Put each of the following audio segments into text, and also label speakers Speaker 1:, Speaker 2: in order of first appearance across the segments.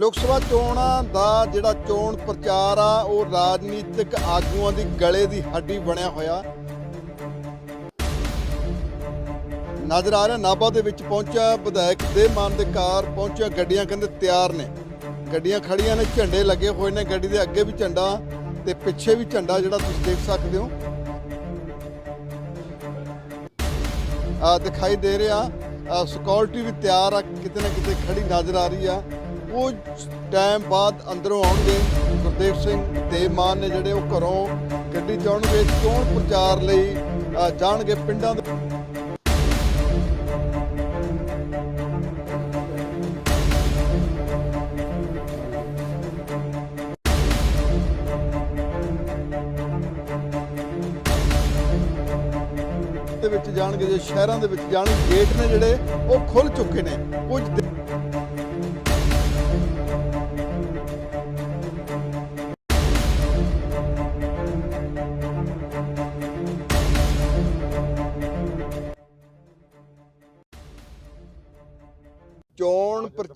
Speaker 1: ਲੋਕ ਸਭਾ ਚੋਣਾਂ ਦਾ ਜਿਹੜਾ ਚੋਣ ਪ੍ਰਚਾਰ ਆ, ਉਹ ਰਾਜਨੀਤਿਕ ਆਗੂਆਂ ਦੀ ਗਲੇ ਦੀ ਹੱਡੀ ਬਣਿਆ ਹੋਇਆ। ਨਜ਼ਰ ਆ ਰਿਹਾ ਨਾਭਾ ਦੇ ਵਿੱਚ ਪਹੁੰਚਿਆ ਵਿਧਾਇਕ ਦੇ ਮਾਨ ਦੇ ਕਾਰ ਪਹੁੰਚਿਆ ਗੱਡੀਆਂ, ਕਹਿੰਦੇ ਤਿਆਰ ਨੇ। ਗੱਡੀਆਂ ਖੜੀਆਂ ਨੇ, ਝੰਡੇ ਲੱਗੇ ਹੋਏ ਨੇ, ਗੱਡੀ ਦੇ ਅੱਗੇ ਵੀ ਝੰਡਾ ਤੇ ਪਿੱਛੇ ਵੀ ਝੰਡਾ ਜਿਹੜਾ ਤੁਸੀਂ ਦੇਖ ਸਕਦੇ ਹੋ। ਆ ਦਿਖਾਈ ਦੇ ਰਿਹਾ ਸਿਕਿਉਰਿਟੀ ਵੀ ਤਿਆਰ ਆ, ਕਿਤੇ ਨਾ ਕਿਤੇ ਖੜੀ ਨਜ਼ਰ ਆ ਰਹੀ ਆ। ਕੁਝ ਟਾਈਮ ਬਾਅਦ ਅੰਦਰੋਂ ਆਉਣਗੇ ਗੁਰਦੇਵ ਸਿੰਘ ਤੇ ਮਾਨ ਨੇ ਜਿਹੜੇ ਉਹ ਘਰੋਂ ਗੱਡੀ ਚ ਆਉਣਗੇ ਚੋਣ ਪ੍ਰਚਾਰ ਲਈ ਜਾਣਗੇ ਪਿੰਡਾਂ ਦੇ। ਦੇ ਵਿੱਚ ਜਾਣਗੇ, ਜੇ ਸ਼ਹਿਰਾਂ ਦੇ ਵਿੱਚ ਜਾਣਗੇ, ਗੇਟ ਨੇ ਜਿਹੜੇ ਉਹ ਖੁੱਲ ਚੁੱਕੇ ਨੇ। ਕੁਝ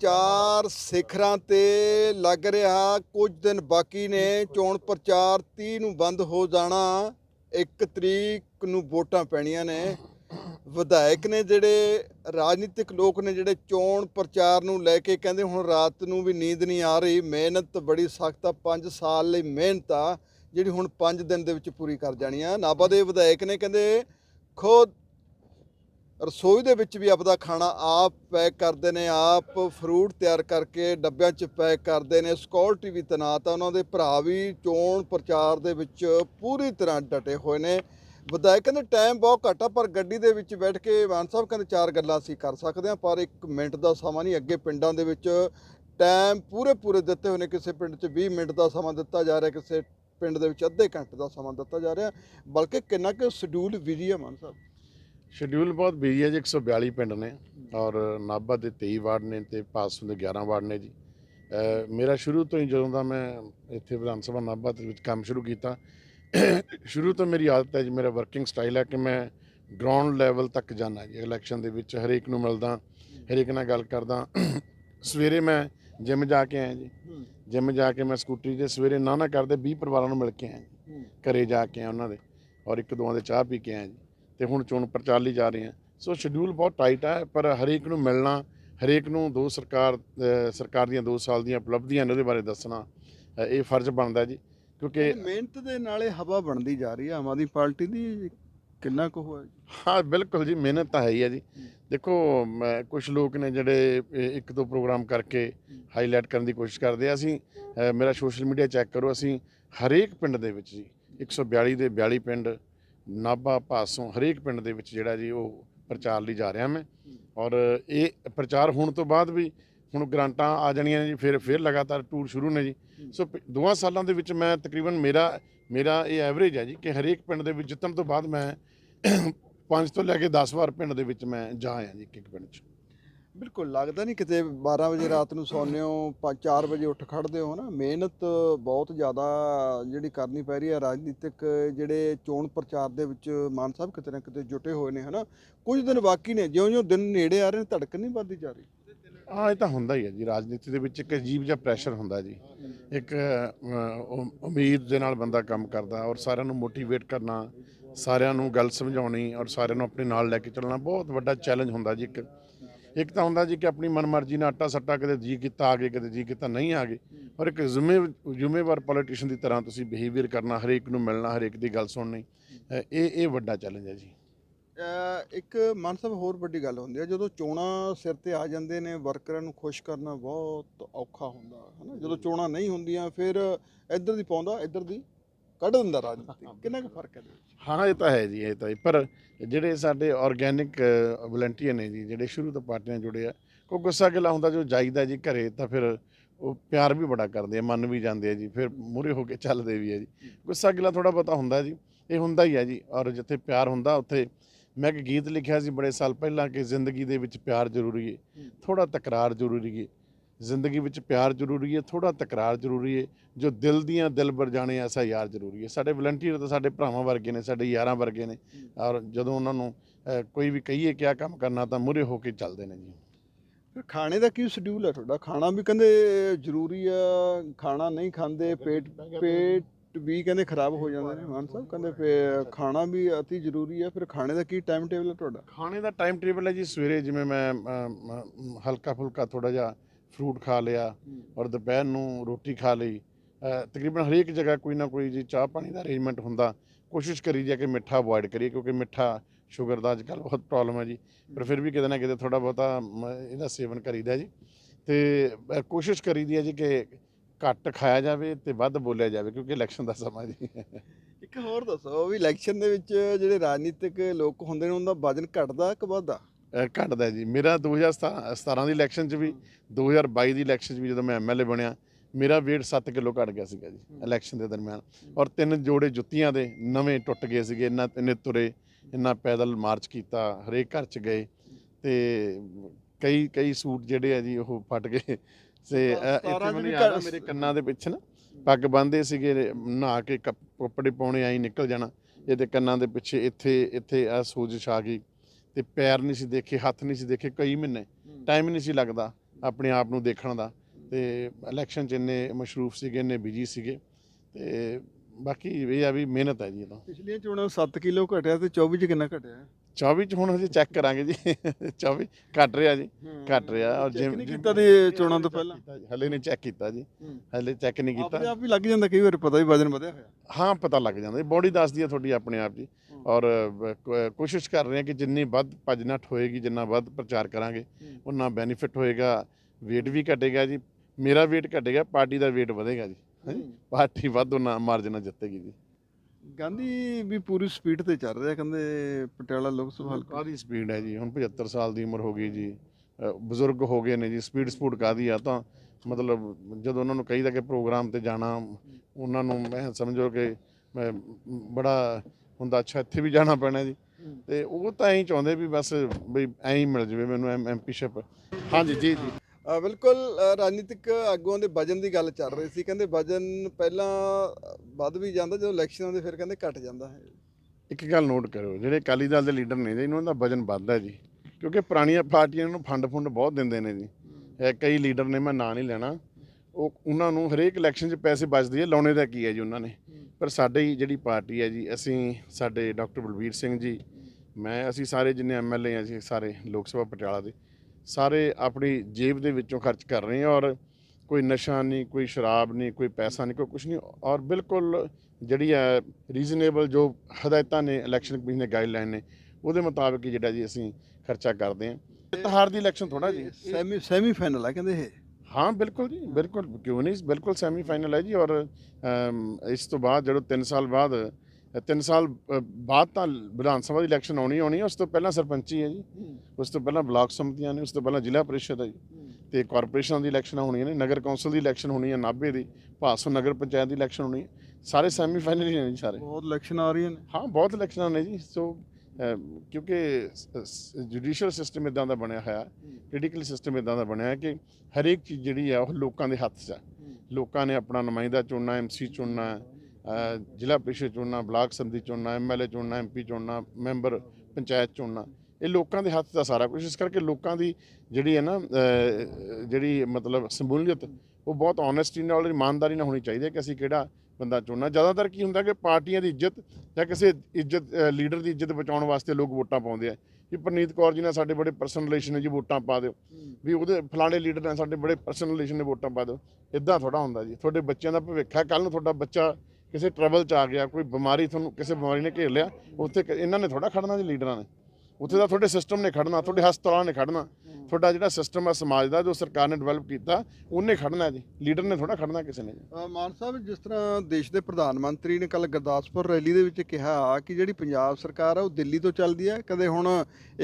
Speaker 1: ਪ੍ਰਚਾਰ ਸਿਖਰਾਂ ਤੇ ਲੱਗ ਰਿਹਾ। ਕੁਝ ਦਿਨ ਬਾਕੀ ਨੇ ਚੋਣ ਪ੍ਰਚਾਰ 30 ਨੂੰ ਬੰਦ ਹੋ ਜਾਣਾ। 1 ਤਰੀਕ ਨੂੰ ਵੋਟਾਂ ਪੈਣੀਆਂ ਨੇ। ਵਿਧਾਇਕ ਨੇ ਜਿਹੜੇ, ਰਾਜਨੀਤਿਕ ਲੋਕ ਨੇ ਜਿਹੜੇ ਚੋਣ ਪ੍ਰਚਾਰ ਨੂੰ ਲੈ ਕੇ ਕਹਿੰਦੇ ਹੁਣ ਰਾਤ ਨੂੰ ਵੀ ਨੀਂਦ ਨਹੀਂ ਆ ਰਹੀ। ਮਿਹਨਤ ਬੜੀ ਸਖਤ ਆ 5 ਸਾਲ ਲਈ ਮਿਹਨਤ ਆ, ਜਿਹੜੀ ਹੁਣ 5 ਦਿਨ ਦੇ ਵਿੱਚ ਪੂਰੀ ਕਰ ਜਾਣੀ ਆ। ਨਾਭਾ ਦੇ ਵਿਧਾਇਕ ਨੇ ਕਹਿੰਦੇ, ਖੁਦ ਰਸੋਈ ਦੇ ਵਿੱਚ ਵੀ ਆਪਦਾ ਖਾਣਾ ਆਪ ਪੈਕ ਕਰਦੇ ਨੇ, ਆਪ ਫਰੂਟ ਤਿਆਰ ਕਰਕੇ ਡੱਬਿਆਂ 'ਚ ਪੈਕ ਕਰਦੇ ਨੇ। ਸਿਕਿਉਰਿਟੀ ਵੀ ਤੈਨਾਤ ਆ, ਉਹਨਾਂ ਦੇ ਭਰਾ ਵੀ ਚੋਣ ਪ੍ਰਚਾਰ ਦੇ ਵਿੱਚ ਪੂਰੀ ਤਰ੍ਹਾਂ ਡਟੇ ਹੋਏ ਨੇ। ਵਿਧਾਇਕ ਕਹਿੰਦੇ ਟਾਈਮ ਬਹੁਤ ਘੱਟ ਆ, ਪਰ ਗੱਡੀ ਦੇ ਵਿੱਚ ਬੈਠ ਕੇ ਮਾਨ ਸਾਹਿਬ ਕਹਿੰਦੇ ਚਾਰ ਗੱਲਾਂ ਅਸੀਂ ਕਰ ਸਕਦੇ ਹਾਂ, ਪਰ 1 ਮਿੰਟ ਦਾ ਸਮਾਂ ਨਹੀਂ, ਅੱਗੇ ਪਿੰਡਾਂ ਦੇ ਵਿੱਚ ਟਾਈਮ ਪੂਰੇ ਪੂਰੇ ਦਿੱਤੇ ਹੋਏ ਨੇ। ਕਿਸੇ ਪਿੰਡ 'ਚ 20 ਮਿੰਟ ਦਾ ਸਮਾਂ ਦਿੱਤਾ ਜਾ ਰਿਹਾ, ਕਿਸੇ ਪਿੰਡ ਦੇ ਵਿੱਚ ਅੱਧੇ ਘੰਟੇ ਦਾ ਸਮਾਂ ਦਿੱਤਾ ਜਾ ਰਿਹਾ, ਬਲਕਿ ਕਿੰਨਾ ਕਿ ਸ਼ਡਿਊਲ ਬਿਜ਼ੀ ਆ ਮਾਨ ਸਾਹਿਬ।
Speaker 2: ਸ਼ਡਿਊਲ ਬਹੁਤ ਬਿਜ਼ੀ ਹੈ ਜੀ 142 ਪਿੰਡ ਨੇ ਔਰ ਨਾਭਾ ਦੇ 23 ਵਾਰਡ ਨੇ ਤੇ ਪਾਸੋਂ ਦੇ 11 ਵਾਰਡ ਨੇ ਜੀ। ਮੇਰਾ ਸ਼ੁਰੂ ਤੋਂ ਹੀ ਜਦੋਂ ਦਾ ਮੈਂ ਇੱਥੇ ਵਿਧਾਨ ਸਭਾ ਨਾਭਾ ਦੇ ਵਿੱਚ ਕੰਮ ਸ਼ੁਰੂ ਕੀਤਾ, ਸ਼ੁਰੂ ਤੋਂ ਮੇਰੀ ਆਦਤ ਹੈ ਜੀ, ਮੇਰਾ ਵਰਕਿੰਗ ਸਟਾਈਲ ਹੈ ਕਿ ਮੈਂ ਗਰਾਊਂਡ ਲੈਵਲ ਤੱਕ ਜਾਣਾ ਜੀ ਇਲੈਕਸ਼ਨ ਦੇ ਵਿੱਚ ਹਰੇਕ ਨੂੰ ਮਿਲਦਾ, ਹਰੇਕ ਨਾਲ ਗੱਲ ਕਰਦਾ। ਸਵੇਰੇ ਮੈਂ ਜਿਮ ਜਾ ਕੇ ਆਇਆ ਜੀ ਜਿਮ ਜਾ ਕੇ ਮੈਂ ਸਕੂਟਰੀ ਤੇ ਸਵੇਰੇ ਨਾ ਨਾ ਕਰਦੇ 20 ਪਰਿਵਾਰਾਂ ਨੂੰ ਮਿਲ ਕੇ ਆਇਆ ਜੀ, ਘਰੇ ਜਾ ਕੇ ਆਇਆ ਉਹਨਾਂ ਦੇ ਔਰ ਇੱਕ ਦੋਆਂ ਦੇ ਚਾਹ ਪੀ ਕੇ ਆਇਆ ਜੀ। ਤੇ ਹੁਣ ਚੋਣ ਪ੍ਰਚਾਰ ਲਈ ਜਾ ਰਹੇ ਹਾਂ। ਸੋ ਸ਼ਡਿਊਲ ਬਹੁਤ ਟਾਈਟ ਹੈ ਪਰ ਹਰੇਕ ਨੂੰ ਮਿਲਣਾ ਹਰੇਕ ਨੂੰ ਦੋ ਸਰਕਾਰ ਸਰਕਾਰ ਦੀਆਂ 2 ਸਾਲ ਦੀਆਂ ਉਪਲਬਧੀਆਂ ਨੇ ਉਹਦੇ ਬਾਰੇ ਦੱਸਣਾ ਇਹ ਫਰਜ਼ ਬਣਦਾ ਜੀ। ਕਿਉਂਕਿ
Speaker 1: ਮਿਹਨਤ ਦੇ ਨਾਲੇ ਹਵਾ ਬਣਦੀ ਜਾ ਰਹੀ ਹੈ ਆਮ ਆਦਮੀ ਪਾਰਟੀ ਦੀ ਕਿੰਨਾ ਕੁ ਹੋਇਆ
Speaker 2: ਹਾਂ ਬਿਲਕੁਲ ਜੀ ਮਿਹਨਤ ਤਾਂ ਹੈ ਹੀ ਹੈ ਜੀ। ਦੇਖੋ ਕੁਝ ਲੋਕ ਨੇ ਜਿਹੜੇ ਇਹ ਇੱਕ ਦੋ ਪ੍ਰੋਗਰਾਮ ਕਰਕੇ ਹਾਈਲਾਈਟ ਕਰਨ ਦੀ ਕੋਸ਼ਿਸ਼ ਕਰਦੇ ਆ। ਅਸੀਂ ਮੇਰਾ ਸੋਸ਼ਲ ਮੀਡੀਆ ਚੈੱਕ ਕਰੋ ਅਸੀਂ ਹਰੇਕ ਪਿੰਡ ਦੇ ਵਿੱਚ ਜੀ 142 ਦੇ 42 ਪਿੰਡ ਨਾਭਾ ਪਾਸੋਂ ਹਰੇਕ ਪਿੰਡ ਦੇ ਵਿੱਚ ਜਿਹੜਾ ਜੀ ਉਹ ਪ੍ਰਚਾਰ ਲਈ ਜਾ ਰਿਹਾ ਮੈਂ। ਔਰ ਇਹ ਪ੍ਰਚਾਰ ਹੋਣ ਤੋਂ ਬਾਅਦ ਵੀ ਹੁਣ ਗ੍ਰਾਂਟਾਂ ਆ ਜਾਣੀਆਂ ਨੇ ਜੀ ਫਿਰ ਫਿਰ ਲਗਾਤਾਰ ਟੂਰ ਸ਼ੁਰੂ ਨੇ ਜੀ। ਸੋ ਦੋਵਾਂ ਸਾਲਾਂ ਦੇ ਵਿੱਚ ਮੈਂ ਤਕਰੀਬਨ ਮੇਰਾ ਮੇਰਾ ਇਹ ਐਵਰੇਜ ਹੈ ਜੀ ਕਿ ਹਰੇਕ ਪਿੰਡ ਦੇ ਵਿੱਚ ਜਿੱਤਣ ਤੋਂ ਬਾਅਦ ਮੈਂ 5 ਤੋਂ ਲੈ ਕੇ 10 ਵਾਰ ਪਿੰਡ ਦੇ ਵਿੱਚ ਮੈਂ ਜਾ ਆਇਆ ਜੀ ਇੱਕ ਇੱਕ ਪਿੰਡ 'ਚ।
Speaker 1: ਬਿਲਕੁਲ, ਲੱਗਦਾ ਨਹੀਂ ਕਿਤੇ 12 ਵਜੇ ਰਾਤ ਨੂੰ ਸੌਂਦੇ ਹੋ 4 ਵਜੇ ਉੱਠ ਖੜਦੇ ਹੋ ਨਾ। ਮਿਹਨਤ ਬਹੁਤ ਜ਼ਿਆਦਾ ਜਿਹੜੀ ਕਰਨੀ ਪੈ ਰਹੀ ਹੈ, ਰਾਜਨੀਤਿਕ ਜਿਹੜੇ ਚੋਣ ਪ੍ਰਚਾਰ ਦੇ ਵਿੱਚ ਮਾਨ ਸਾਹਿਬ ਕਿਤੇ ਨਾ ਕਿਤੇ ਜੁਟੇ ਹੋਏ ਨੇ, ਹਨਾ। ਕੁਝ ਦਿਨ ਬਾਕੀ ਨੇ, ਜਿਉਂ-ਜਿਉਂ ਦਿਨ ਨੇੜੇ ਆ ਰਹੇ ਨੇ, ਧੜਕਣ ਨਹੀਂ ਵੱਧਦੀ ਜਾ ਰਹੀ?
Speaker 2: ਹਾਂ, ਇਹ ਤਾਂ ਹੁੰਦਾ ਹੀ ਹੈ ਜੀ, ਰਾਜਨੀਤੀ ਦੇ ਵਿੱਚ ਇੱਕ ਅਜੀਬ ਜਿਹਾ ਪ੍ਰੈਸ਼ਰ ਹੁੰਦਾ ਜੀ। ਇੱਕ ਉਮੀਦ ਦੇ ਨਾਲ ਬੰਦਾ ਕੰਮ ਕਰਦਾ, ਔਰ ਸਾਰਿਆਂ ਨੂੰ ਮੋਟੀਵੇਟ ਕਰਨਾ, ਸਾਰਿਆਂ ਨੂੰ ਗੱਲ ਸਮਝਾਉਣੀ, ਔਰ ਸਾਰਿਆਂ ਨੂੰ ਆਪਣੇ ਨਾਲ ਲੈ ਕੇ ਚੱਲਣਾ, ਬਹੁਤ ਵੱਡਾ ਚੈਲੰਜ ਹੁੰਦਾ ਜੀ ਇੱਕ ਇੱਕ ਤਾਂ ਹੁੰਦਾ ਜੀ ਕਿ ਆਪਣੀ ਮਨਮਰਜ਼ੀ ਨਾਲ ਆਟਾ ਸੱਟਾ ਕਦੇ ਜੀ ਕੀਤਾ ਆ ਗਏ ਕਦੇ ਜੀ ਕੀਤਾ ਨਹੀਂ ਆ ਗਏ। ਔਰ ਇੱਕ ਜ਼ਿੰਮੇ ਜ਼ਿੰਮੇਵਾਰ ਪੋਲੀਟੀਸ਼ੀਅਨ ਦੀ ਤਰ੍ਹਾਂ ਤੁਸੀਂ ਬਿਹੇਵੀਅਰ ਕਰਨਾ ਹਰੇਕ ਨੂੰ ਮਿਲਣਾ ਹਰੇਕ ਦੀ ਗੱਲ ਸੁਣਨੀ ਇਹ ਇਹ ਵੱਡਾ ਚੈਲੰਜ ਹੈ ਜੀ।
Speaker 1: ਇੱਕ ਮਾਨ ਸਾਹਿਬ ਹੋਰ ਵੱਡੀ ਗੱਲ ਹੁੰਦੀ ਹੈ ਜਦੋਂ ਚੋਣਾਂ ਸਿਰ ਤੇ ਆ ਜਾਂਦੇ ਨੇ ਵਰਕਰਾਂ ਨੂੰ ਖੁਸ਼ ਕਰਨਾ ਬਹੁਤ ਔਖਾ ਹੁੰਦਾ ਹਨਾ? ਜਦੋਂ ਚੋਣਾਂ ਨਹੀਂ ਹੁੰਦੀਆਂ ਫਿਰ ਇੱਧਰ ਦੀ ਪਾਉਂਦਾ ਇੱਧਰ ਦੀ ਕੱਢ ਦਿੰਦਾ ਰਾਜਨੀਤੀ ਕਿੰਨਾ ਕੁ ਫ਼ਰਕ ਹੈ
Speaker 2: ਹਾਂ ਇਹ ਤਾਂ ਹੈ ਜੀ ਇਹ ਤਾਂ ਹੈ। ਪਰ ਜਿਹੜੇ ਸਾਡੇ ਆਰਗੈਨਿਕ ਵਲੰਟੀਅਰ ਨੇ ਜੀ ਜਿਹੜੇ ਸ਼ੁਰੂ ਤੋਂ ਪਾਰਟੀਆਂ ਨਾਲ ਜੁੜੇ ਆ ਕੋਈ ਗੁੱਸਾ ਗਿਲਾ ਹੁੰਦਾ ਜੋ ਜਾਈਦਾ ਜੀ ਘਰੇ ਤਾਂ ਫਿਰ ਉਹ ਪਿਆਰ ਵੀ ਬੜਾ ਕਰਦੇ ਆ ਮੰਨ ਵੀ ਜਾਂਦੇ ਆ ਜੀ ਫਿਰ ਮੂਰੇ ਹੋ ਕੇ ਚੱਲਦੇ ਵੀ ਆ ਜੀ। ਗੁੱਸਾ ਗਿਲਾ ਥੋੜਾ ਬਹੁਤਾ ਹੁੰਦਾ ਜੀ ਇਹ ਹੁੰਦਾ ਹੀ ਆ ਜੀ ਔਰ ਜਿੱਥੇ ਪਿਆਰ ਹੁੰਦਾ ਉੱਥੇ ਮੈਂ ਇੱਕ ਗੀਤ ਲਿਖਿਆ ਸੀ ਬੜੇ ਸਾਲ ਪਹਿਲਾਂ ਕਿ ਜ਼ਿੰਦਗੀ ਦੇ ਵਿੱਚ ਪਿਆਰ ਜ਼ਰੂਰੀ ਹੈ। ਥੋੜਾ ਤਕਰਾਰ ਜ਼ਰੂਰੀ ਹੈ ਜ਼ਿੰਦਗੀ ਵਿੱਚ ਪਿਆਰ ਜ਼ਰੂਰੀ ਹੈ ਥੋੜਾ ਤਕਰਾਰ ਜ਼ਰੂਰੀ ਹੈ ਜੋ ਦਿਲ ਦੀਆਂ ਦਿਲ ਬਰ ਜਾਣੇ ਐਸਾ ਯਾਰ ਜ਼ਰੂਰੀ ਹੈ। ਸਾਡੇ ਵਲੰਟੀਅਰ ਤਾਂ ਸਾਡੇ ਭਰਾਵਾਂ ਵਰਗੇ ਨੇ ਸਾਡੇ ਯਾਰਾਂ ਵਰਗੇ ਨੇ ਔਰ ਜਦੋਂ ਉਹਨਾਂ ਨੂੰ ਕੋਈ ਵੀ ਕਹੀਏ ਕਿਆ ਕੰਮ ਕਰਨਾ ਤਾਂ ਮੂਰੇ ਹੋ ਕੇ ਚੱਲਦੇ ਨੇ ਜੀ।
Speaker 1: ਫਿਰ ਖਾਣੇ ਦਾ ਕੀ ਸ਼ਡਿਊਲ ਹੈ ਤੁਹਾਡਾ? ਖਾਣਾ ਵੀ ਕਹਿੰਦੇ ਜ਼ਰੂਰੀ ਆ ਖਾਣਾ ਨਹੀਂ ਖਾਂਦੇ ਪੇਟ ਪੇਟ ਵੀ ਕਹਿੰਦੇ ਖਰਾਬ ਹੋ ਜਾਂਦੇ ਨੇ ਮਾਨ ਸਾਹਿਬ ਕਹਿੰਦੇ ਫੇ ਖਾਣਾ ਵੀ ਅਤੀ ਜ਼ਰੂਰੀ ਹੈ ਫਿਰ ਖਾਣੇ ਦਾ ਕੀ ਟਾਈਮ ਟੇਬਲ ਹੈ ਤੁਹਾਡਾ?
Speaker 2: ਖਾਣੇ ਦਾ ਟਾਈਮ ਟੇਬਲ ਹੈ ਜੀ ਸਵੇਰੇ ਜਿਵੇਂ ਮੈਂ ਹਲਕਾ ਫੁਲਕਾ ਥੋੜਾ ਜਿਹਾ ਫਰੂਟ ਖਾ ਲਿਆ ਔਰ ਦੁਪਹਿਰ ਨੂੰ ਰੋਟੀ ਖਾ ਲਈ। ਤਕਰੀਬਨ ਹਰੇਕ ਜਗ੍ਹਾ ਕੋਈ ਨਾ ਕੋਈ ਜੀ ਚਾਹ ਪਾਣੀ ਦਾ ਅਰੇਂਜਮੈਂਟ ਹੁੰਦਾ। ਕੋਸ਼ਿਸ਼ ਕਰੀ ਜਾ ਕਿ ਮਿੱਠਾ ਅਵੋਇਡ ਕਰੀਏ ਕਿਉਂਕਿ ਮਿੱਠਾ ਸ਼ੂਗਰ ਦਾ ਅੱਜ ਕੱਲ੍ਹ ਬਹੁਤ ਪ੍ਰੋਬਲਮ ਹੈ ਜੀ। ਪਰ ਫਿਰ ਵੀ ਕਿਤੇ ਨਾ ਕਿਤੇ ਥੋੜਾ ਬਹੁਤਾ ਮ, ਇਹਦਾ ਸੇਵਨ ਕਰੀਦਾ ਜੀ। ਤੇ ਕੋਸ਼ਿਸ਼ ਕਰੀਦੀ ਹੈ ਜੀ ਕਿ ਘੱਟ ਖਾਇਆ ਜਾਵੇ ਤੇ ਵੱਧ ਬੋਲਿਆ ਜਾਵੇ ਕਿਉਂਕਿ ਇਲੈਕਸ਼ਨ ਦਾ ਸਮਾਂ ਜੀ।
Speaker 1: ਇੱਕ ਹੋਰ ਦੱਸੋ ਵੀ ਇਲੈਕਸ਼ਨ ਦੇ ਵਿੱਚ ਜਿਹੜੇ ਰਾਜਨੀਤਿਕ ਲੋਕ ਹੁੰਦੇ ਨੇ ਉਹਨਾਂ ਦਾ ਵਜਨ ਘਟਦਾ ਕਿ ਵੱਧਦਾ?
Speaker 2: ਘਟਦਾ ਜੀ। ਮੇਰਾ 2017 ਦੀ ਇਲੈਕਸ਼ਨ 'ਚ ਵੀ 2022 ਦੀ ਇਲੈਕਸ਼ਨ 'ਚ ਵੀ ਜਦੋਂ ਮੈਂ ਐਮਐਲਏ ਬਣਿਆ ਮੇਰਾ weight 7 ਕਿਲੋ ਘਟ ਗਿਆ ਸੀਗਾ ਜੀ ਇਲੈਕਸ਼ਨ ਦੇ ਦਰਮਿਆਨ। ਔਰ ਤਿੰਨ ਜੋੜੇ ਜੁੱਤੀਆਂ ਦੇ ਨਵੇਂ ਟੁੱਟ ਗਏ ਸੀਗੇ ਇੰਨਾ ਇੰਨੇ ਤੁਰੇ ਇੰਨਾ ਪੈਦਲ ਮਾਰਚ ਕੀਤਾ ਹਰੇਕ ਘਰ 'ਚ ਗਏ। ਤੇ ਕਈ ਕਈ ਸੂਟ ਜਿਹੜੇ ਆ ਜੀ ਉਹ ਫਟ ਗਏ। ਤੇ ਇੱਥੇ
Speaker 1: 17 'ਚ
Speaker 2: ਮੈਨੂੰ ਯਾਦ ਆ ਮੇਰੇ ਕੰਨਾਂ ਦੇ ਪਿੱਛੇ ਨਾ ਪੱਗ ਬੰਨ੍ਹਦੇ ਸੀਗੇ ਨਹਾ ਕੇ ਕੱਪ- ਕੱਪੜੇ ਪਾਉਣੇ ਆਈ ਨਿਕਲ ਜਾਣਾ। ਇਹਦੇ ਕੰਨਾਂ ਦੇ ਪਿੱਛੇ ਇੱਥੇ ਇੱਥੇ ਆ ਸੋਜਸ਼ ਆ ਗਈ। ਤੇ ਪੈਰ ਨਹੀਂ ਸੀ ਦੇਖੇ ਹੱਥ ਨਹੀਂ ਸੀ ਦੇਖੇ ਕਈ ਮਹੀਨੇ। ਟਾਈਮ ਨਹੀਂ ਸੀ ਲੱਗਦਾ ਆਪਣੇ ਆਪ ਨੂੰ ਦੇਖਣ ਦਾ। ਤੇ ਇਲੈਕਸ਼ਨ 'ਚ ਇੰਨੇ ਮਸ਼ਰੂਫ ਸੀਗੇ ਇੰਨੇ ਬਿਜ਼ੀ ਸੀਗੇ। ਤੇ ਬਾਕੀ ਇਹ ਆ ਵੀ ਮਿਹਨਤ ਹੈ ਜੀ ਇਹ ਤਾਂ।
Speaker 1: ਪਿਛਲੀਆਂ ਚੋਣਾਂ 7 ਕਿਲੋ ਘਟਿਆ ਤੇ 24 ਚ ਕਿੰਨਾ ਘਟਿਆ?
Speaker 2: 24 ਚ ਹੁਣ ਅਸੀਂ ਚੈੱਕ ਕਰਾਂਗੇ ਜੀ। 24 ਘਟ ਰਿਹਾ ਜੀ ਘਟ ਰਿਹਾ। ਔਰ
Speaker 1: ਨਹੀਂ ਕੀਤਾ ਤੇ ਚੋਣਾਂ ਤੋਂ ਪਹਿਲਾਂ?
Speaker 2: ਹਲੇ ਨਹੀਂ ਚੈੱਕ ਕੀਤਾ ਜੀ। ਹਲੇ ਚੈੱਕ ਨਹੀਂ
Speaker 1: ਆਪਣੇ
Speaker 2: ਕੀਤਾ
Speaker 1: ਆਪ ਹੀ ਲੱਗ ਜਾਂਦਾ ਕਈ ਵਾਰ ਪਤਾ ਵੀ ਵਜਨ ਵਧਿਆ ਹੋਇਆ।
Speaker 2: ਹਾਂ ਪਤਾ ਲੱਗ ਜਾਂਦਾ ਬੋਡੀ ਦੱਸਦੀ ਹੈ ਤੁਹਾਡੀ ਆਪਣੇ ਆਪ ਜੀ। ਔਰ ਕੋਸ਼ਿਸ਼ ਕਰ ਰਹੇ ਹਾਂ ਕਿ ਜਿੰਨੀ ਵੱਧ ਭੱਜ ਨੱਠ ਹੋਏਗੀ ਜਿੰਨਾ ਵੱਧ ਪ੍ਰਚਾਰ ਕਰਾਂਗੇ। ਉਨਾ ਬੈਨੀਫਿਟ ਹੋਏਗਾ। weight ਵੀ ਘਟੇਗਾ ਜੀ। ਮੇਰਾ weight ਘਟੇਗਾ ਪਾਰਟੀ ਦਾ weight ਵਧੇਗਾ ਜੀ। ਹਾਂਜੀ। ਪਾਰਟੀ ਵੱਧ ਉਹਨਾਂ ਮਾਰਜਨ ਨਾਲ ਜਿੱਤੇਗੀ ਜੀ।
Speaker 1: ਗਾਂਧੀ ਵੀ ਪੂਰੀ ਸਪੀਡ ਤੇ ਚੱਲ ਰਿਹਾ ਕਹਿੰਦੇ ਪਟਿਆਲਾ ਲੋਕ ਸਭਾ ਹਲਕਾ
Speaker 2: ਕਾਦੀ ਸਪੀਡ ਹੈ ਜੀ? ਹੁਣ 75 ਸਾਲ ਦੀ ਉਮਰ ਹੋ ਗਈ ਜੀ। ਬਜ਼ੁਰਗ ਹੋ ਗਏ ਨੇ ਜੀ। ਸਪੀਡ ਸਪੂਡ ਕਾਦੀ ਆ? ਤਾਂ ਮਤਲਬ ਜਦੋਂ ਉਹਨਾਂ ਨੂੰ ਕਹੀਦਾ ਕਿ ਪ੍ਰੋਗਰਾਮ ਤੇ ਜਾਣਾ ਉਹਨਾਂ ਨੂੰ ਮੈਂ ਸਮਝੋ ਕਿ ਮੈਂ ਬੜਾ ਹੁੰਦਾ ਅੱਛਾ ਇੱਥੇ ਵੀ ਜਾਣਾ ਪੈਣਾ ਜੀ। ਤੇ ਉਹ ਤਾਂ ਐਂ ਚਾਹੁੰਦੇ ਵੀ ਬਸ ਵੀ ਐਂ ਹੀ ਮਿਲ ਜਵੇ ਮੈਨੂੰ ਐਮਪੀਸ਼ਿਪ ਹਾਂਜੀ ਜੀ ਜੀ।
Speaker 1: ਬਿਲਕੁਲ ਰਾਜਨੀਤਿਕ ਆਗੂਆਂ ਦੇ ਵਜਨ ਦੀ ਗੱਲ ਚੱਲ ਰਹੀ ਸੀ। ਕਹਿੰਦੇ ਵਜਨ ਪਹਿਲਾਂ ਵੱਧ ਵੀ ਜਾਂਦਾ ਜਦੋਂ ਇਲੈਕਸ਼ਨ ਆਉਂਦੇ ਫਿਰ ਕਹਿੰਦੇ ਘਟ ਜਾਂਦਾ ਹੈ।
Speaker 2: ਇੱਕ ਗੱਲ ਨੋਟ ਕਰੋ ਜਿਹੜੇ ਅਕਾਲੀ ਦਲ ਦੇ ਲੀਡਰ ਨੇ ਜੀ ਇਹਨਾਂ ਦਾ ਵਜਨ ਵੱਧਦਾ ਜੀ। ਕਿਉਂਕਿ ਪੁਰਾਣੀਆਂ ਪਾਰਟੀਆਂ ਨੂੰ ਫੰਡ ਫੁੰਡ ਬਹੁਤ ਦਿੰਦੇ ਨੇ ਜੀ। ਇਹ ਕਈ ਲੀਡਰ ਨੇ ਮੈਂ ਨਾਂ ਨਹੀਂ ਲੈਣਾ। ਉਹ ਉਹਨਾਂ ਨੂੰ ਹਰੇਕ ਇਲੈਕਸ਼ਨ 'ਚ ਪੈਸੇ ਬਚਦੇ ਆ ਲਾਉਣੇ ਦਾ ਕੀ ਹੈ ਜੀ ਉਹਨਾਂ ਨੇ? ਪਰ ਸਾਡੀ ਜਿਹੜੀ ਪਾਰਟੀ ਹੈ ਜੀ ਅਸੀਂ ਸਾਡੇ ਡਾਕਟਰ ਬਲਬੀਰ ਸਿੰਘ ਜੀ ਮੈਂ ਅਸੀਂ ਸਾਰੇ ਜਿੰਨੇ ਐਮਐਲਏ ਆ ਜੀ ਸਾਰੇ ਲੋਕ ਸਭਾ ਪਟਿਆਲਾ ਦੇ ਸਾਰੇ ਆਪਣੀ ਜੇਬ ਦੇ ਵਿੱਚੋਂ ਖਰਚ ਕਰ ਰਹੇ ਹਾਂ ਔਰ ਕੋਈ ਨਸ਼ਾ ਨਹੀਂ ਕੋਈ ਸ਼ਰਾਬ ਨਹੀਂ ਕੋਈ ਪੈਸਾ ਨਹੀਂ ਕੋਈ ਕੁਝ ਨਹੀਂ ਔਰ ਬਿਲਕੁਲ ਜਿਹੜੀ ਹੈ ਰੀਜ਼ਨੇਬਲ ਜੋ ਹਦਾਇਤਾਂ ਨੇ ਇਲੈਕਸ਼ਨ ਕਮਿਸ਼ਨ ਦੇ ਗਾਈਡਲਾਈਨ ਨੇ ਉਹਦੇ ਮੁਤਾਬਕ ਹੀ ਜਿਹੜਾ ਜੀ ਅਸੀਂ ਖਰਚਾ ਕਰਦੇ ਹਾਂ। ਜਿੱਤ ਹਾਰ ਦੀ ਇਲੈਕਸ਼ਨ ਥੋੜਾ ਜੀ।
Speaker 1: ਸੈਮੀ ਸੈਮੀ ਫਾਈਨਲ ਆ ਕਹਿੰਦੇ ਇਹ।
Speaker 2: ਹਾਂ ਬਿਲਕੁਲ ਜੀ ਬਿਲਕੁਲ। ਕਿਉਂ ਨਹੀਂ? ਬਿਲਕੁਲ ਸੈਮੀ ਫਾਈਨਲ ਹੈ ਜੀ ਔਰ ਇਸ ਤੋਂ ਬਾਅਦ ਜਦੋਂ 3 ਸਾਲ ਬਾਅਦ 3 ਸਾਲ ਬਾਅਦ ਤਾਂ ਵਿਧਾਨ ਸਭਾ ਦੀ ਇਲੈਕਸ਼ਨ ਆਉਣੀ ਆਉਣੀ ਹੈ ਉਸ ਤੋਂ ਪਹਿਲਾਂ ਸਰਪੰਚੀ ਹੈ ਜੀ। ਉਸ ਤੋਂ ਪਹਿਲਾਂ ਬਲਾਕ ਸਮਤੀਆਂ ਨੇ ਉਸ ਤੋਂ ਪਹਿਲਾਂ ਜ਼ਿਲ੍ਹਾ ਪਰਿਸ਼ਦ ਹੈ ਜੀ। ਤੇ ਕਾਰਪੋਰੇਸ਼ਨਾਂ ਦੀ ਇਲੈਕਸ਼ਨਾਂ ਹੋਣੀਆਂ ਨੇ ਨਗਰ ਕੌਂਸਲ ਦੀ ਇਲੈਕਸ਼ਨ ਹੋਣੀ ਹੈ ਨਾਭੇ ਦੀ ਭਾਸੋ ਨਗਰ ਪੰਚਾਇਤ ਦੀ ਇਲੈਕਸ਼ਨ ਹੋਣੀ ਹੈ। ਸਾਰੇ ਸੈਮੀ ਫਾਈਨਲ ਹੀ ਨੇ ਜੀ ਸਾਰੇ।
Speaker 1: ਬਹੁਤ ਇਲੈਕਸ਼ਨ ਆ ਰਹੀਆਂ ਨੇ।
Speaker 2: ਹਾਂ ਬਹੁਤ ਇਲੈਕਸ਼ਨਾਂ ਨੇ ਜੀ। ਸੋ ਕਿਉਂਕਿ ਜੁਡੀਸ਼ੀਅਲ ਸਿਸਟਮ ਇਦਾਂ ਦਾ ਬਣਿਆ ਹੋਇਆ ਪੋਲੀਟੀਕਲ ਸਿਸਟਮ ਇਦਾਂ ਦਾ ਬਣਿਆ ਹੈ ਕਿ ਹਰੇਕ ਚੀਜ਼ ਜਿਹੜੀ ਆ, ਉਹ ਲੋਕਾਂ ਦੇ ਹੱਥ 'ਚ ਆ। ਲੋਕਾਂ ਨੇ ਆਪਣਾ ਨੁਮਾਇੰਦਾ ਚੁਣਨਾ ਐਮਸੀ ਚੁਣਨਾ ਜ਼ਿਲ੍ਹਾ ਪ੍ਰੀਸ਼ਦ ਚੁਣਨਾ, ਬਲਾਕ ਸੰਮਤੀ ਚੁਣਨਾ ਐਮਐਲਏ ਚੁਣਨਾ ਐਮਪੀ ਚੁਣਨਾ, ਮੈਂਬਰ ਪੰਚਾਇਤ ਚੁਣਨਾ, ਇਹ ਲੋਕਾਂ ਦੇ ਹੱਥ ਦਾ ਸਾਰਾ ਕੁਝ ਇਸ ਕਰਕੇ ਲੋਕਾਂ ਦੀ ਜਿਹੜੀ ਹੈ ਨਾ ਜਿਹੜੀ ਮਤਲਬ ਸਮੂਲੀਅਤ, ਉਹ ਬਹੁਤ ਓਨੈਸਟੀ ਨਾਲ ਇਮਾਨਦਾਰੀ ਨਾਲ ਹੋਣੀ ਚਾਹੀਦੀ ਹੈ ਕਿ ਅਸੀਂ ਕਿਹੜਾ ਬੰਦਾ ਚੁਣਨਾ। ਜ਼ਿਆਦਾਤਰ ਕੀ ਹੁੰਦਾ ਕਿ ਪਾਰਟੀਆਂ ਦੀ ਇੱਜ਼ਤ ਜਾਂ ਕਿਸੇ ਇੱਜ਼ਤ ਲੀਡਰ ਦੀ ਇੱਜ਼ਤ ਬਚਾਉਣ ਵਾਸਤੇ ਲੋਕ ਵੋਟਾਂ ਪਾਉਂਦੇ ਆ। ਵੀ ਪ੍ਰਨੀਤ ਕੌਰ ਜੀ ਨਾਲ ਸਾਡੇ ਬੜੇ ਪਰਸਨਲ ਰਿਲੇਸ਼ਨ ਜੀ ਵੋਟਾਂ ਪਾ ਦਿਓ। ਵੀ ਉਹਦੇ ਫਲਾਣੇ ਲੀਡਰ ਨਾਲ ਸਾਡੇ ਬੜੇ ਪਰਸਨਲ ਰਿਲੇਸ਼ਨ ਨੇ ਵੋਟਾਂ ਪਾ ਦਿਓ। ਇਦਾਂ ਥੋੜਾ ਹੁੰਦਾ ਜੀ। ਤੁਹਾਡੇ ਬੱਚਿਆਂ ਦਾ ਭਵਿੱਖ ਹੈ। ਕੱਲ ਨੂੰ ਤੁਹਾਡਾ ਬੱਚਾ ਕਿਸੇ ਟਰਬਲ ਚ ਆ ਗਿਆ ਕੋਈ ਬਿਮਾਰੀ ਤੁਹਾਨੂੰ ਕਿਸੇ ਬਿਮਾਰੀ ਨੇ ਘੇਰ ਲਿਆ ਉੱਥੇ ਕ- ਇਹਨਾਂ ਨੇ ਥੋੜਾ ਖੜਨਾ ਜੀ ਲੀਡਰਾਂ ਨੇ। ਉੱਥੇ ਤਾਂ ਤੁਹਾਡੇ ਸਿਸਟਮ ਨੇ ਖੜਨਾ ਤੁਹਾਡੇ ਹਸਪਤਾਲਾਂ ਨੇ ਖੜਨਾ। ਤੁਹਾਡਾ ਜਿਹੜਾ ਸਿਸਟਮ ਹੈ ਸਮਾਜ ਦਾ ਜੋ ਸਰਕਾਰ ਨੇ ਡਿਵੈਲਪ ਕੀਤਾ ਉਹਨੇ ਖੜਨਾ ਜੀ। ਲੀਡਰ ਨੇ ਥੋੜਾ ਖੜਨਾ ਕਿਸੇ ਨੇ
Speaker 1: ਮਾਨ ਸਾਹਿਬ ਜਿਸ ਤਰ੍ਹਾਂ ਦੇਸ਼ ਦੇ ਪ੍ਰਧਾਨ ਮੰਤਰੀ ਨੇ ਕੱਲ ਗੁਰਦਾਸਪੁਰ ਰੈਲੀ ਦੇ ਵਿੱਚ ਕਿਹਾ ਕਿ ਜਿਹੜੀ ਪੰਜਾਬ ਸਰਕਾਰ ਆ ਉਹ ਦਿੱਲੀ ਤੋਂ ਚੱਲਦੀ ਹੈ ਕਦੇ ਹੁਣ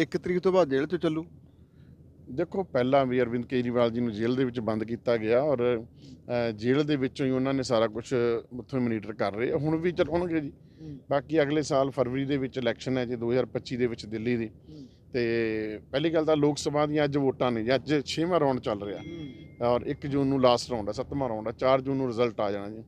Speaker 1: 1 ਤਰੀਕ ਤੋਂ ਬਾਅਦ ਜੇਲ੍ਹ ਤੋਂ ਚੱਲੂ?
Speaker 2: ਦੇਖੋ ਪਹਿਲਾਂ ਵੀ ਅਰਵਿੰਦ ਕੇਜਰੀਵਾਲ ਜੀ ਨੂੰ ਜੇਲ੍ਹ ਦੇ ਵਿੱਚ ਬੰਦ ਕੀਤਾ ਗਿਆ ਔਰ ਜੇਲ੍ਹ ਦੇ ਵਿੱਚੋਂ ਹੀ ਉਹਨਾਂ ਨੇ ਸਾਰਾ ਕੁਝ ਉੱਥੋਂ ਮੋਨੀਟਰ ਕਰ ਰਹੇ। ਹੁਣ ਵੀ ਚੱਲਣਗੇ ਜੀ। ਬਾਕੀ ਅਗਲੇ ਸਾਲ ਫਰਵਰੀ ਦੇ ਵਿੱਚ ਇਲੈਕਸ਼ਨ ਹੈ ਜੀ 2025 ਦੇ ਵਿੱਚ ਦਿੱਲੀ ਦੀ। ਤੇ ਪਹਿਲੀ ਗੱਲ ਤਾਂ ਲੋਕ ਸਭਾ ਦੀਆਂ ਅੱਜ ਵੋਟਾਂ ਨੇ ਜੀ ਅੱਜ 6ਵਾਂ ਰਾਉਂਡ ਚੱਲ ਰਿਹਾ। ਔਰ 1 ਜੂਨ ਨੂੰ ਲਾਸਟ ਰਾਉਂਡ ਹੈ 7ਵਾਂ ਰਾਉਂਡ ਹੈ 4 ਜੂਨ ਨੂੰ ਰਿਜ਼ਲਟ ਆ ਜਾਣਾ ਜੀ।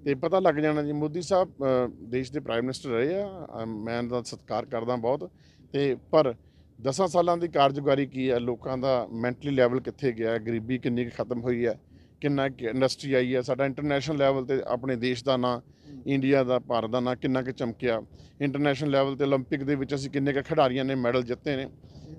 Speaker 2: ਤੇ ਪਤਾ ਲੱਗ ਜਾਣਾ ਜੀ ਮੋਦੀ ਸਾਹਿਬ ਦੇਸ਼ ਦੇ ਪ੍ਰਾਈਮ ਮਿਨਿਸਟਰ ਰਹੇ ਆ ਮੈਂ ਦਾ ਸਤਿਕਾਰ ਕਰਦਾ ਬਹੁਤ। ਤੇ ਪਰ 10 ਸਾਲਾਂ ਦੀ ਕਾਰਜਕਾਰੀ ਕੀ ਹੈ ਲੋਕਾਂ ਦਾ ਮੈਂਟਲੀ ਲੈਵਲ ਕਿੱਥੇ ਗਿਆ ਗਰੀਬੀ ਕਿੰਨੀ ਖਤਮ ਹੋਈ ਹੈ ਕਿੰਨਾ ਇੰਡਸਟਰੀ ਆਈ ਹੈ ਸਾਡਾ ਇੰਟਰਨੈਸ਼ਨਲ ਲੈਵਲ ਤੇ ਆਪਣੇ ਦੇਸ਼ ਦਾ ਨਾਂ ਇੰਡੀਆ ਦਾ ਭਾਰਤ ਦਾ ਨਾਂ ਕਿੰਨਾ ਕੁ ਚਮਕਿਆ ਇੰਟਰਨੈਸ਼ਨਲ ਲੈਵਲ ਤੇ 올림픽 ਦੇ ਵਿੱਚ ਅਸੀਂ ਕਿੰਨੇ ਕੁ ਖਿਡਾਰੀਆਂ ਨੇ ਮੈਡਲ ਜਿੱਤੇ ਨੇ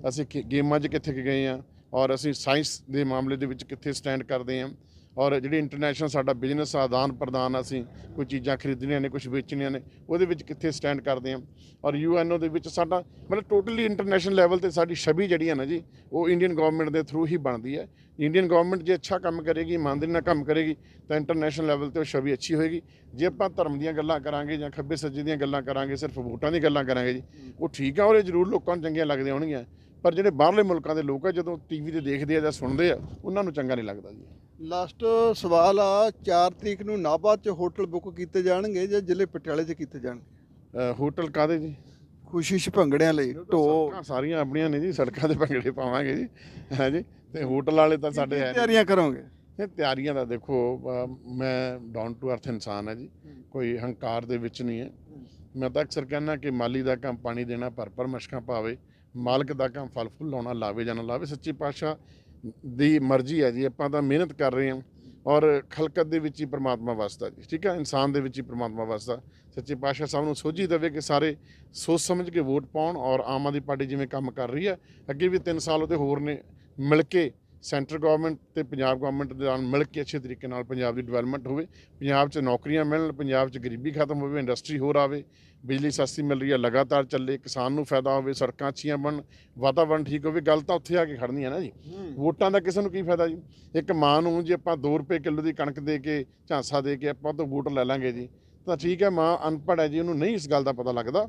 Speaker 2: ਅਸੀਂ ਕਿ- ਗੇਮਾਂ 'ਚ ਕਿੱਥੇ ਕੁ ਗਏ ਆ ਔਰ ਅਸੀਂ ਸਾਇੰਸ ਦੇ ਮਾਮਲੇ ਦੇ ਵਿੱਚ ਕਿੱਥੇ ਸਟੈਂਡ ਕਰਦੇ ਆ ਔਰ ਜਿਹੜੀ ਇੰਟਰਨੈਸ਼ਨਲ ਸਾਡਾ ਬਿਜ਼ਨਸ ਆਦਾਨ ਪ੍ਰਦਾਨ ਅਸੀਂ, ਕੋਈ ਚੀਜ਼ਾਂ ਖਰੀਦਣੀਆਂ ਨੇ ਕੁਝ ਵੇਚਣੀਆਂ ਨੇ, ਉਹਦੇ ਵਿੱਚ ਕਿੱਥੇ ਸਟੈਂਡ ਕਰਦੇ ਆ ਔਰ ਯੂਐਨਓ ਦੇ ਵਿੱਚ ਸਾਡਾ, ਮਤਲਬ ਟੋਟਲੀ ਇੰਟਰਨੈਸ਼ਨਲ ਲੈਵਲ ਤੇ ਸਾਡੀ ਛਵੀ ਜਿਹੜੀ ਹੈ ਨਾ ਜੀ, ਉਹ ਇੰਡੀਅਨ ਗਵਰਨਮੈਂਟ ਦੇ ਥਰੂ ਹੀ ਬਣਦੀ ਹੈ। ਇੰਡੀਅਨ ਗਵਰਨਮੈਂਟ ਜੇ ਅੱਛਾ ਕੰਮ ਕਰੇਗੀ, ਇਮਾਨਦਾਰੀ ਨਾਲ ਕੰਮ ਕਰੇਗੀ, ਤਾਂ ਇੰਟਰਨੈਸ਼ਨਲ ਲੈਵਲ ਤੇ ਉਹ ਛਵੀ ਅੱਛੀ ਹੋਏਗੀ। ਜੇ ਆਪਾਂ ਧਰਮ ਦੀਆਂ ਗੱਲਾਂ ਕਰਾਂਗੇ ਜਾਂ ਖੱਬੇ ਸੱਜੇ ਦੀਆਂ ਗੱਲਾਂ ਕਰਾਂਗੇ, ਸਿਰਫ ਵੋਟਾਂ ਦੀ ਗੱਲਾਂ ਕਰਾਂਗੇ ਜੀ, ਉਹ ਠੀਕ ਆ, ਔਰ ਇਹ ਜ਼ਰੂਰ ਲੋਕਾਂ ਨੂੰ ਚੰਗੀਆਂ ਲੱਗਦੀਆਂ ਹੋਣਗੀਆਂ। ਪਰ ਜਿਹੜੇ ਬਾਹਰਲੇ ਮੁਲਕਾਂ ਦੇ ਲੋਕ ਆ, ਜਦੋਂ ਟੀਵੀ ਤੇ ਦੇਖਦੇ ਆ ਜਾਂ ਸੁਣਦੇ ਆ, ਉਹਨਾਂ ਨੂੰ ਚੰਗਾ ਨਹੀਂ ਲੱਗਦਾ ਜੀ।
Speaker 1: ਲਾਸਟ ਸਵਾਲ ਆ 4 ਤਰੀਕ ਨੂੰ ਨਾਭਾ 'ਚ ਹੋਟਲ ਬੁੱਕ ਕੀਤੇ ਜਾਣਗੇ ਜਾਂ ਜ਼ਿਲ੍ਹੇ ਪਟਿਆਲੇ 'ਚ ਕੀਤੇ ਜਾਣਗੇ?
Speaker 2: ਹੋਟਲ ਕਾਦੇ ਜੀ?
Speaker 1: ਖੁਸ਼ੀ ਭੰਗੜਿਆਂ ਲਈ ਢੋ।
Speaker 2: ਸਾਰੀਆਂ ਆਪਣੀਆਂ ਨੇ ਜੀ ਸੜਕਾਂ ਤੇ ਭੰਗੜੇ ਪਾਵਾਂਗੇ ਜੀ। ਹੈ ਜੀ? ਤੇ ਹੋਟਲ ਵਾਲੇ ਤਾਂ ਸਾਡੇ ਹੈ।
Speaker 1: ਤਿਆਰੀਆਂ ਕਰੋਗੇ?
Speaker 2: ਇਹ ਤਿਆਰੀਆਂ ਦਾ ਦੇਖੋ ਮੈਂ ਡਾਊਨ ਟੂ ਅਰਥ ਇਨਸਾਨ ਹੈ ਜੀ। ਕੋਈ ਹੰਕਾਰ ਦੇ ਵਿੱਚ ਨਹੀਂ ਹੈ। ਮੈਂ ਤਾਂ ਅਕਸਰ ਕਹਿੰਦਾ ਕਿ ਮਾਲੀ ਦਾ ਕੰਮ ਪਾਣੀ ਦੇਣਾ ਭਰ ਭਰ ਮਸ਼ਕਾਂ ਪਾਵੇ ਮਾਲਕ ਦਾ ਕੰਮ ਫਲ ਫੁੱਲ ਲਾਉਣਾ ਲਾਵੇ ਜਾਂ ਨਾ ਲਾਵੇ ਸੱਚੀ ਪਾਤਸ਼ਾਹ ਦੀ ਮਰਜ਼ੀ ਹੈ ਜੀ, ਆਪਾਂ ਤਾਂ ਮਿਹਨਤ ਕਰ ਰਹੇ ਹਾਂ ਔਰ ਖਲਕਤ ਦੇ ਵਿੱਚ ਹੀ ਪ੍ਰਮਾਤਮਾ ਵਸਦਾ ਜੀ, ਠੀਕ ਹੈ ਇਨਸਾਨ ਦੇ ਵਿੱਚ ਹੀ ਪ੍ਰਮਾਤਮਾ ਵਸਦਾ। ਸੱਚੇ ਪਾਤਸ਼ਾਹ ਸਾਹਿਬ ਨੂੰ ਸੋਝੀ ਦੇਵੇ ਕਿ ਸਾਰੇ ਸੋਚ ਸਮਝ ਕੇ ਵੋਟ ਪਾਉਣ ਔਰ ਆਮ ਆਦਮੀ ਪਾਰਟੀ ਜਿਵੇਂ ਕੰਮ ਕਰ ਰਹੀ ਹੈ, ਅੱਗੇ ਵੀ 3 ਸਾਲ ਉਹਦੇ ਹੋਰ ਨੇ ਮਿਲ ਕੇ ਸੈਂਟਰ ਗਵਰਨਮੈਂਟ ਤੇ ਪੰਜਾਬ ਗਵਰਨਮੈਂਟ ਦੇ ਨਾਲ ਮਿਲ ਕੇ ਅੱਛੇ ਤਰੀਕੇ ਨਾਲ ਪੰਜਾਬ ਦੀ ਡਿਵੈਲਪਮੈਂਟ ਹੋਵੇ, ਪੰਜਾਬ 'ਚ ਨੌਕਰੀਆਂ ਮਿਲਣ, ਪੰਜਾਬ 'ਚ ਗਰੀਬੀ ਖਤਮ ਹੋਵੇ, ਇੰਡਸਟਰੀ ਹੋਰ ਆਵੇ ਬਿਜਲੀ ਸਸਤੀ ਮਿਲ ਰਹੀ ਹੈ ਲਗਾਤਾਰ ਚੱਲੇ ਕਿਸਾਨ ਨੂੰ ਫਾਇਦਾ ਹੋਵੇ ਸੜਕਾਂ ਅੱਛੀਆਂ ਬਣਨ ਵਾਤਾਵਰਣ ਠੀਕ ਹੋਵੇ ਗੱਲ ਤਾਂ ਉੱਥੇ ਆ ਕੇ ਖੜਨੀ ਹੈ ਨਾ ਜੀ। ਵੋਟਾਂ ਦਾ ਕਿਸੇ ਨੂੰ ਕੀ ਫਾਇਦਾ ਜੀ? ਇੱਕ ਮਾਂ ਨੂੰ ਜੇ ਆਪਾਂ 2 ਰੁਪਏ ਕਿਲੋ ਦੀ ਕਣਕ ਦੇ ਕੇ ਝਾਂਸਾ ਦੇ ਕੇ ਆਪਾਂ ਤੋਂ ਵੋਟ ਲੈ ਲਾਂਗੇ ਜੀ ਤਾਂ ਠੀਕ ਹੈ ਮਾਂ ਅਨਪੜ੍ਹ ਹੈ ਜੀ ਉਹਨੂੰ ਨਹੀਂ ਇਸ ਗੱਲ ਦਾ ਪਤਾ ਲੱਗਦਾ।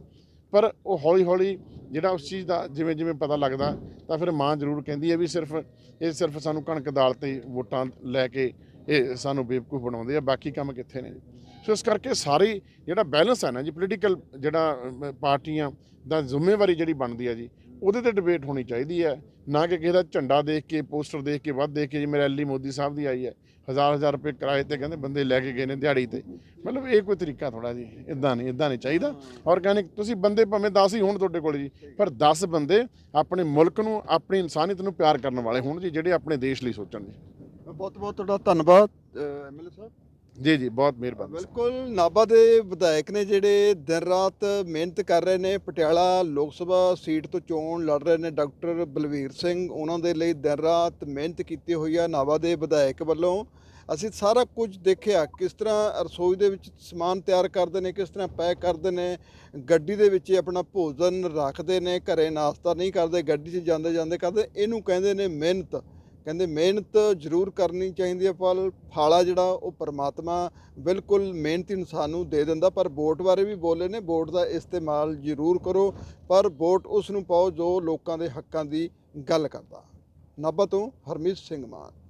Speaker 2: ਪਰ ਉਹ ਹੌਲੀ ਹੌਲੀ ਜਿਹੜਾ ਉਸ ਚੀਜ਼ ਦਾ ਜਿਵੇਂ ਜਿਵੇਂ ਪਤਾ ਲੱਗਦਾ ਤਾਂ ਫਿਰ ਮਾਂ ਜ਼ਰੂਰ ਕਹਿੰਦੀ ਹੈ ਵੀ ਸਿਰਫ ਇਹ ਸਿਰਫ ਸਾਨੂੰ ਕਣਕ ਦਾਲ ਤੇ ਵੋਟਾਂ ਲੈ ਕੇ ਇਹ ਸਾਨੂੰ ਬੇਵਕੂਫ ਬਣਾਉਂਦੇ ਆ ਬਾਕੀ ਕੰਮ ਕਿੱਥੇ ਨੇ ਜੀ? ਸੋ ਇਸ ਕਰਕੇ ਸਾਰੀ ਜਿਹੜਾ ਬੈਲੈਂਸ ਹੈ ਨਾ ਜੀ ਪੋਲੀਟੀਕਲ ਜਿਹੜਾ ਪਾਰਟੀਆਂ ਦਾ ਜ਼ਿੰਮੇਵਾਰੀ ਜਿਹੜੀ ਬਣਦੀ ਹੈ ਜੀ, ਉਹਦੇ ਤੇ ਡਿਬੇਟ ਹੋਣੀ ਚਾਹੀਦੀ ਹੈ। ਨਾ ਕਿ ਕਿਸੇ ਦਾ ਝੰਡਾ ਦੇਖ ਕੇ, ਪੋਸਟਰ ਦੇਖ ਕੇ, ਵੱਧ ਦੇਖ ਕੇ ਜਿਵੇਂ ਰੈਲੀ ਮੋਦੀ ਸਾਹਿਬ ਦੀ ਆਈ ਹੈ। ਹਜ਼ਾਰ ਹਜ਼ਾਰ ਰੁਪਏ ਕਿਰਾਏ ਤੇ ਕਹਿੰਦੇ ਬੰਦੇ ਲੈ ਕੇ ਗਏ ਨੇ ਦਿਹਾੜੀ ਤੇ। ਮਤਲਬ ਇਹ ਕੋਈ ਤਰੀਕਾ ਥੋੜਾ ਜੀ ਇਦਾਂ ਨਹੀਂ ਇਦਾਂ ਨਹੀਂ ਚਾਹੀਦਾ। ਆਰਗੈਨਿਕ ਤੁਸੀਂ ਬੰਦੇ ਭਾਵੇਂ 10 ਹੀ ਹੋਣ ਤੁਹਾਡੇ ਕੋਲ ਜੀ, ਪਰ 10 ਬੰਦੇ ਆਪਣੇ ਮੁਲਕ ਨੂੰ, ਆਪਣੀ ਇਨਸਾਨੀਅਤ ਨੂੰ ਪਿਆਰ ਕਰਨ ਵਾਲੇ ਹੋਣ ਜੀ, ਜਿਹੜੇ ਆਪਣੇ ਦੇਸ਼ ਲਈ ਸੋਚਣ ਜੀ।
Speaker 1: ਬਹੁਤ ਬਹੁਤ ਤੁਹਾਡਾ ਧੰਨਵਾਦ ਐਮਐਲਏ ਸਾਹਿਬ।
Speaker 2: ਜੀ ਜੀ, ਬਹੁਤ ਮਿਹਰਬਾਨੀ
Speaker 1: ਬਿਲਕੁਲ, ਨਾਭਾ ਦੇ ਵਿਧਾਇਕ ਨੇ ਜਿਹੜੇ ਦਿਨ ਰਾਤ ਮਿਹਨਤ ਕਰ ਰਹੇ ਨੇ, ਪਟਿਆਲਾ ਲੋਕ ਸਭਾ ਸੀਟ ਤੋਂ ਚੋਣ ਲੜ ਰਹੇ ਨੇ, ਡਾਕਟਰ ਬਲਵੀਰ ਸਿੰਘ, ਉਹਨਾਂ ਦੇ ਲਈ ਦਿਨ ਰਾਤ ਮਿਹਨਤ ਕੀਤੀ ਹੋਈ ਆ ਨਾਭਾ ਦੇ ਵਿਧਾਇਕ ਵੱਲੋਂ। ਅਸੀਂ ਸਾਰਾ ਕੁਝ ਦੇਖਿਆ, ਕਿਸ ਤਰ੍ਹਾਂ ਰਸੋਈ ਦੇ ਵਿੱਚ ਸਮਾਨ ਤਿਆਰ ਕਰਦੇ ਨੇ, ਕਿਸ ਤਰ੍ਹਾਂ ਪੈਕ ਕਰਦੇ ਨੇ, ਗੱਡੀ ਦੇ ਵਿੱਚ ਹੀ ਆਪਣਾ ਭੋਜਨ ਰੱਖਦੇ ਨੇ, ਘਰੇ ਨਾਸ਼ਤਾ ਨਹੀਂ ਕਰਦੇ, ਗੱਡੀ 'ਚ ਜਾਂਦੇ ਜਾਂਦੇ ਕਰਦੇ, ਇਹਨੂੰ ਕਹਿੰਦੇ ਨੇ ਮਿਹਨਤ। ਕਹਿੰਦੇ ਮਿਹਨਤ ਜ਼ਰੂਰ ਕਰਨੀ ਚਾਹੀਦੀ ਹੈ ਪਰ ਫਾਲਾ ਜਿਹੜਾ ਉਹ ਪਰਮਾਤਮਾ ਬਿਲਕੁਲ ਮਿਹਨਤੀ ਇਨਸਾਨ ਨੂੰ ਦੇ ਦਿੰਦਾ, ਪਰ ਵੋਟ ਬਾਰੇ ਵੀ ਬੋਲੇ ਨੇ, ਵੋਟ ਦਾ ਇਸਤੇਮਾਲ ਜ਼ਰੂਰ ਕਰੋ, ਪਰ ਵੋਟ ਉਸ ਨੂੰ ਪਾਓ ਜੋ ਲੋਕਾਂ ਦੇ ਹੱਕਾਂ ਦੀ ਗੱਲ ਕਰਦਾ। ਨਾਭਾ ਤੋਂ ਹਰਮੀਤ ਸਿੰਘ ਮਾਨ।